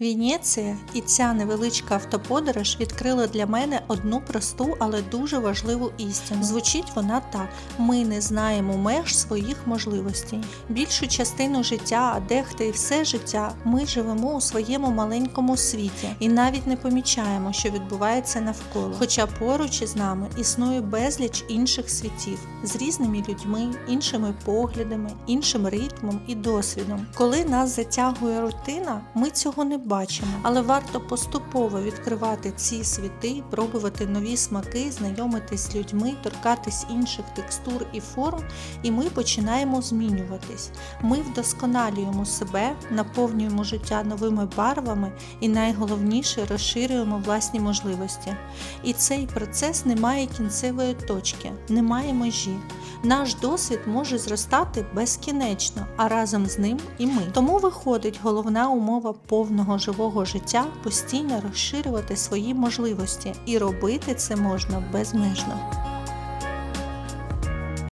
Венеція і ця невеличка автоподорож відкрила для мене одну просту, але дуже важливу істину. Звучить вона так: ми не знаємо меж своїх можливостей. Більшу частину життя, дехто і все життя, ми живемо у своєму маленькому світі і навіть не помічаємо, що відбувається навколо. Хоча поруч із нами існує безліч інших світів з різними людьми, іншими поглядами, іншим ритмом і досвідом. Коли нас затягує рутина, ми цього не бачимо, але варто поступово відкривати ці світи, пробувати нові смаки, знайомитись з людьми, торкатись інших текстур і форм, і ми починаємо змінюватись. Ми вдосконалюємо себе, наповнюємо життя новими барвами і найголовніше розширюємо власні можливості. І цей процес не має кінцевої точки, немає межі. Наш досвід може зростати безкінечно, а разом з ним і ми. Тому виходить головна умова повного живого життя постійно розширювати свої можливості, і робити це можна безмежно.